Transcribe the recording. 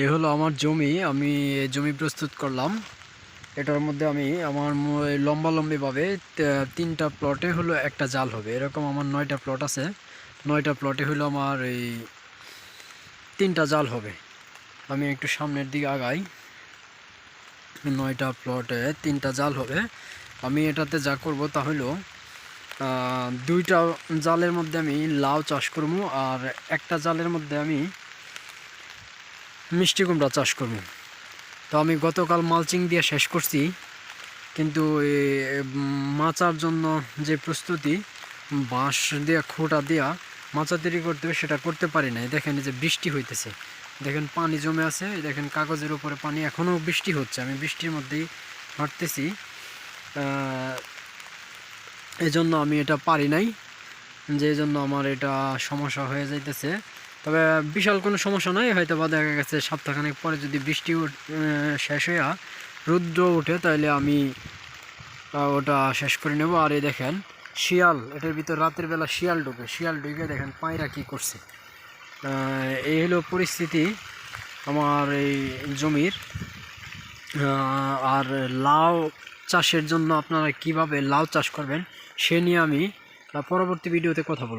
এই হলো আমার জমি, আমি জমি প্রস্তুত করলাম। এটার মধ্যে আমি আমার লম্বা লম্বিভাবে তিনটা প্লটে হলো একটা জাল হবে। এরকম আমার নয়টা প্লট আছে। নয়টা প্লটে হলো আমার এই তিনটা জাল হবে। আমি একটু সামনের দিকে আগাই। নয়টা প্লটে তিনটা জাল হবে। আমি এটাতে যা করব তা হলো দুইটা জালের মধ্যে আমি লাউ চাষ করব আর একটা জালের মধ্যে আমি মিষ্টি কুমড়া চাষ করব। তো আমি গতকাল মালচিং দিয়ে শেষ করছি কিন্তু মাচার জন্য যে প্রস্তুতি বাঁশ দিয়ে খোঁটা দিয়া মাচা তৈরি করতে হবে সেটা করতে পারি নাই। দেখেন যে বৃষ্টি হইতেছে। দেখেন পানি জমে আছে দেখেন কাগজের উপরে পানি এখনও বৃষ্টি হচ্ছে। আমি বৃষ্টির মধ্যেই হাঁটতেছি। আহ, এই জন্য আমি এটা পারি নাই যে জন্য আমার এটা সমস্যা হয়ে যাইতেছে। তবে বিশাল কোনো সমস্যা নাই, হয়তো বা দেখা গেছে সপ্তাহখানেক পরে যদি বৃষ্টি শেষ হইয়া রুদ্র ওঠে তাহলে আমি ওটা শেষ করে নেব। আর এই দেখেন, শিয়াল, এটার ভিতর রাতের বেলা শিয়াল ঢুকে শিয়াল ঢুকে দেখেন পায়রা কি করছে। এই হলো পরিস্থিতি আমার এই জমির। আর লাউ চাষের জন্য আপনারা কীভাবে লাউ চাষ করবেন, সে নিয়ে আমি পরবর্তী ভিডিওতে কথা বলব।